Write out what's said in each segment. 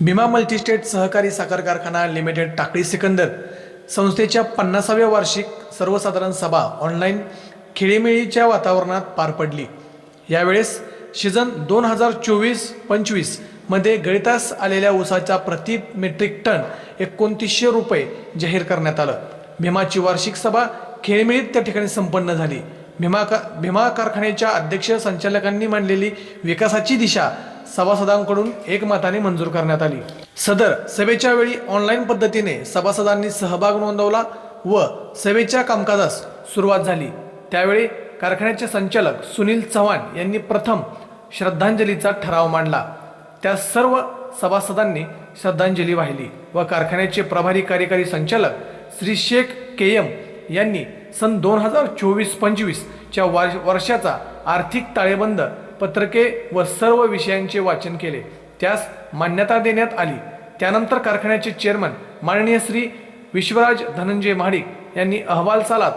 Bhima multi-state सहकारी साखर कारखाना लिमिटेड टाकळी सिकंदर संस्थेच्या पन्नासाव्या वार्षिक सर्वसाधारण सभा ऑनलाईन खेळीमेळीच्या वातावरणात पार पडली. यावेळेस सीझन दोन हजार चोवीस पंचवीसमध्ये गळितास आलेल्या ऊसाचा प्रति मेट्रिक टन एकोणतीसशे रुपये जाहीर करण्यात आलं. भीमाची वार्षिक सभा खेळीमेळीत त्या ठिकाणी संपन्न झाली. भीमा का भीमा कारखान्याच्या अध्यक्ष संचालकांनी मांडलेली विकासाची दिशा सभासदांकडून एकमताने मंजूर करण्यात आली. सदर सभेच्या वेळी ऑनलाईन पद्धतीने सभासदांनी सहभाग नोंदवला व सभेच्या कामकाजास सुरुवात झाली. त्यावेळी कारखान्याचे संचालक सुनील चव्हाण यांनी प्रथम श्रद्धांजलीचा ठराव मांडला. त्या सर्व सभासदांनी श्रद्धांजली वाहिली व कारखान्याचे प्रभारी कार्यकारी संचालक श्री शेख के एम यांनी सन दोन हजार चोवीस पंचवीसच्या वर्षाचा आर्थिक ताळेबंद पत्रके व सर्व विषयांचे वाचन केले. त्यास मान्यता देण्यात आली. त्यानंतर कारखान्याचे चेअरमन माननीय श्री विश्वराज धनंजय महाडिक यांनी अहवाल सालात.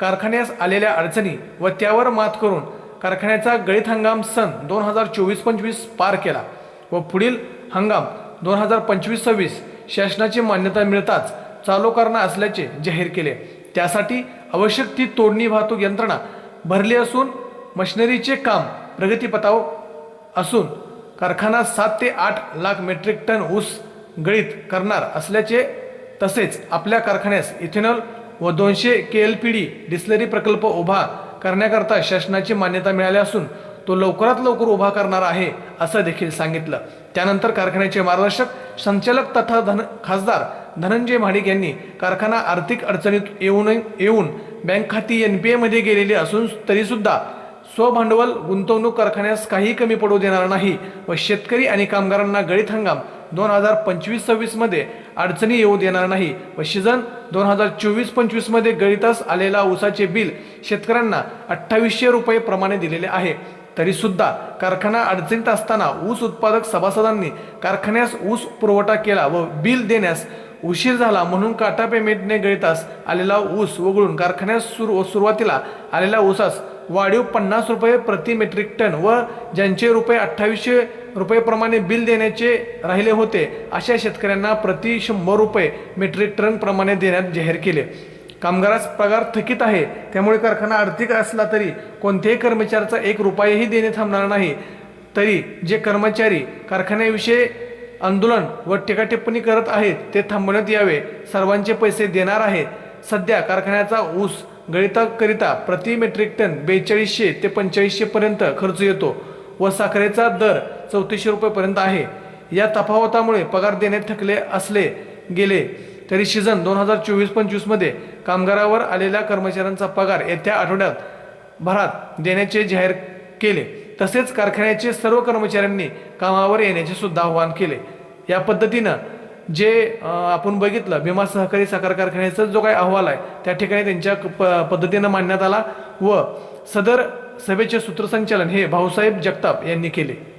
कारखान्यास आलेल्या अडचणी व त्यावर मात करून कारखान्याचा गळीत हंगाम सन दोन हजार चोवीस पंचवीस पार केला व पुढील हंगाम दोन हजार पंचवीस सव्वीस शासनाची मान्यता मिळताच चालू करणार असल्याचे जाहीर केले. त्यासाठी आवश्यक ती तोडणी वाहतूक यंत्रणा भरली असून मशिनरीचे काम प्रगतीपथावर असून कारखाना सात ते आठ लाख मेट्रिक टन ऊस गळीत करणार असल्याचे तसेच आपल्या कारखान्यास इथेनॉल व दोनशे K L P D distillery प्रकल्प उभा करण्याकरता शासनाची मान्यता मिळाली असून तो लवकरात लवकर उभा करणार आहे असं देखील सांगितलं. त्यानंतर कारखान्याचे मार्गदर्शक संचालक तथा धन खासदार धनंजय महाडिक यांनी कारखाना आर्थिक अडचणीत येऊन येऊन बँक खाती एन पी एमध्ये गेलेली असून तरीसुद्धा स्वभांडवल गुंतवणूक कारखान्यास काही कमी पडू देणार नाही व शेतकरी आणि कामगारांना गळीत हंगाम दोन हजार पंचवीस सव्वीसमध्ये अडचणी येऊ देणार नाही व सीझन दोन हजार चोवीस पंचवीसमध्ये गळीतास आलेला ऊसाचे बिल शेतकऱ्यांना अठ्ठावीसशे रुपये प्रमाणे दिलेले आहे. तरी सुद्धा कारखाना अडचणीत असताना ऊस उत्पादक सभासदांनी कारखान्यास ऊस पुरवठा केला व बिल देण्यास उशीर झाला म्हणून काटा पेमेंटने गळीतास आलेला ऊस वगळून कारखान्यास सुरू सुरुवातीला आलेल्या ऊसास वाढीव पन्नास रुपये प्रति मेट्रिक टन व ज्यांचे रुपये अठ्ठावीसशे रुपयेप्रमाणे बिल देण्याचे राहिले होते अशा शेतकऱ्यांना प्रति शंभर रुपये मेट्रिक टन प्रमाणे देण्यात जाहीर केले. कामगारास पगार थकीत आहे त्यामुळे कारखाना आर्थिक असला तरी कोणत्याही कर्मचाऱ्याचा एक रुपयाही देणे थांबणार नाही. तरी जे कर्मचारी कारखान्याविषयी आंदोलन व टीकाटिप्पणी करत आहेत ते थांबवण्यात यावे. सर्वांचे पैसे देणार आहेत. सध्या कारखान्याचा ऊस गळिताकरिता प्रति मेट्रिक टन बेचाळीसशे ते पंचेचाळीसशे पर्यंत खर्च येतो व साखरेचा दर चौतीसशे रुपयेपर्यंत आहे. या तफावतामुळे पगार देणे थकले असले गेले तरी सीझन दोन हजार चोवीस पंचवीसमध्ये कामगारावर आलेल्या कर्मचाऱ्यांचा पगार येत्या आठवड्यात भरात देण्याचे जाहीर केले. तसेच कारखान्याचे सर्व कर्मचाऱ्यांनी कामावर येण्याचे सुद्धा आवाहन केले. या पद्धतीनं जे आपण बघितलं भीमा सहकारी साखर कारखान्याचा जो काही अहवाल आहे त्या ठिकाणी त्यांच्या प- पद्धतीनं मांडण्यात आला व सदर सभेचे सूत्रसंचालन हे भाऊसाहेब जगताप यांनी केले.